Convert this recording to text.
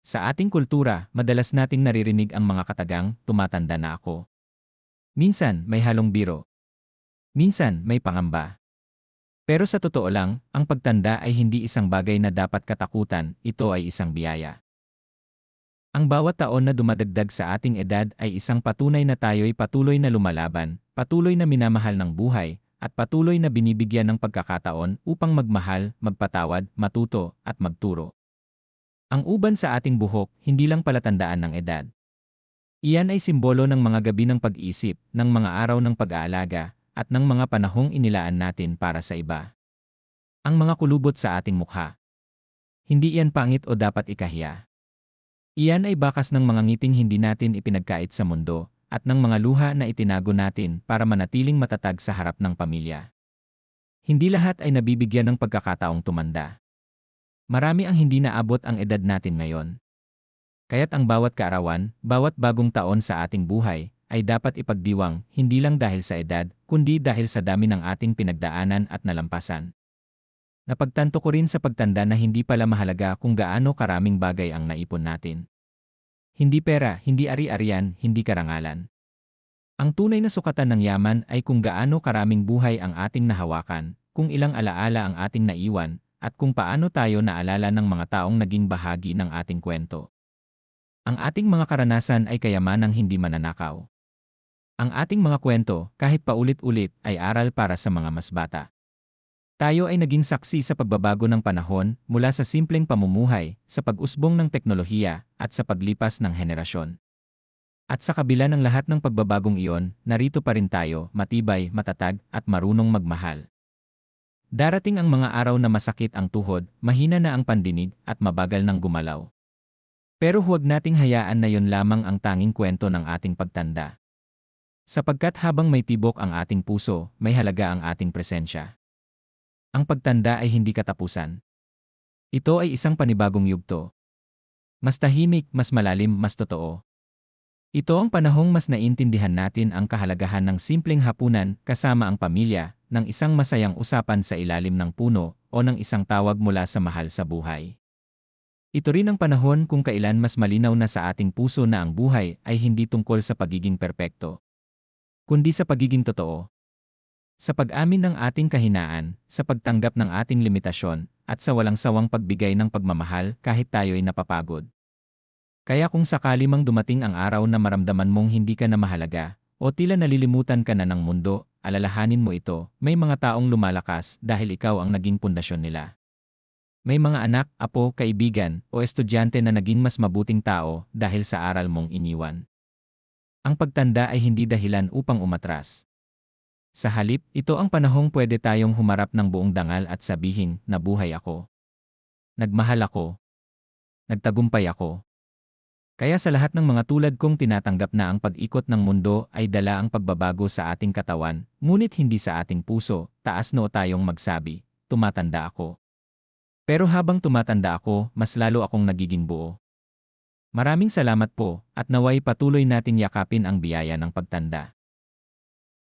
Sa ating kultura, madalas nating naririnig ang mga katagang, tumatanda na ako. Minsan, may halong biro. Minsan, may pangamba. Pero sa totoo lang, ang pagtanda ay hindi isang bagay na dapat katakutan, ito ay isang biyaya. Ang bawat taon na dumadagdag sa ating edad ay isang patunay na tayo'y patuloy na lumalaban, patuloy na minamahal ng buhay, at patuloy na binibigyan ng pagkakataon upang magmahal, magpatawad, matuto, at magturo. Ang uban sa ating buhok, hindi lang palatandaan ng edad. Iyan ay simbolo ng mga gabi ng pag-isip, ng mga araw ng pag-aalaga, at ng mga panahong inilaan natin para sa iba. Ang mga kulubot sa ating mukha. Hindi iyan pangit o dapat ikahiya. Iyan ay bakas ng mga ngiting hindi natin ipinagkait sa mundo, at ng mga luha na itinago natin para manatiling matatag sa harap ng pamilya. Hindi lahat ay nabibigyan ng pagkakataong tumanda. Marami ang hindi naabot ang edad natin ngayon. Kaya't ang bawat kaarawan, bawat bagong taon sa ating buhay, ay dapat ipagdiwang hindi lang dahil sa edad, kundi dahil sa dami ng ating pinagdaanan at nalampasan. Napagtanto ko rin sa pagtanda na hindi pala mahalaga kung gaano karaming bagay ang naipon natin. Hindi pera, hindi ari-arian, hindi karangalan. Ang tunay na sukatan ng yaman ay kung gaano karaming buhay ang ating nahawakan, kung ilang alaala ang ating naiwan, at kung paano tayo naalala ng mga taong naging bahagi ng ating kwento. Ang ating mga karanasan ay kayamanang hindi mananakaw. Ang ating mga kwento, kahit paulit-ulit, ay aral para sa mga mas bata. Tayo ay naging saksi sa pagbabago ng panahon mula sa simpleng pamumuhay, sa pag-usbong ng teknolohiya, at sa paglipas ng henerasyon. At sa kabila ng lahat ng pagbabagong iyon, narito pa rin tayo, matibay, matatag, at marunong magmahal. Darating ang mga araw na masakit ang tuhod, mahina na ang pandinig, at mabagal ng gumalaw. Pero huwag nating hayaan na yon lamang ang tanging kwento ng ating pagtanda. Sapagkat habang may tibok ang ating puso, may halaga ang ating presensya. Ang pagtanda ay hindi katapusan. Ito ay isang panibagong yugto. Mas tahimik, mas malalim, mas totoo. Ito ang panahong mas naintindihan natin ang kahalagahan ng simpleng hapunan kasama ang pamilya, ng isang masayang usapan sa ilalim ng puno, o ng isang tawag mula sa mahal sa buhay. Ito rin ang panahon kung kailan mas malinaw na sa ating puso na ang buhay ay hindi tungkol sa pagiging perpekto, kundi sa pagiging totoo. Sa pag-amin ng ating kahinaan, sa pagtanggap ng ating limitasyon, at sa walang sawang pagbigay ng pagmamahal kahit tayo'y napapagod. Kaya kung sakali mang dumating ang araw na maramdaman mong hindi ka na mahalaga, o tila nalilimutan ka na ng mundo, alalahanin mo ito, may mga taong lumalakas dahil ikaw ang naging pundasyon nila. May mga anak, apo, kaibigan, o estudyante na naging mas mabuting tao dahil sa aral mong iniwan. Ang pagtanda ay hindi dahilan upang umatras. Sa halip, ito ang panahong pwede tayong humarap ng buong dangal at sabihin, nabuhay ako. Nagmahal ako. Nagtagumpay ako. Kaya sa lahat ng mga tulad kong tinatanggap na ang pag-ikot ng mundo ay dala ang pagbabago sa ating katawan, ngunit hindi sa ating puso, taas no tayong magsabi, tumatanda ako. Pero habang tumatanda ako, mas lalo akong nagiging buo. Maraming salamat po, at naway patuloy natin yakapin ang biyaya ng pagtanda.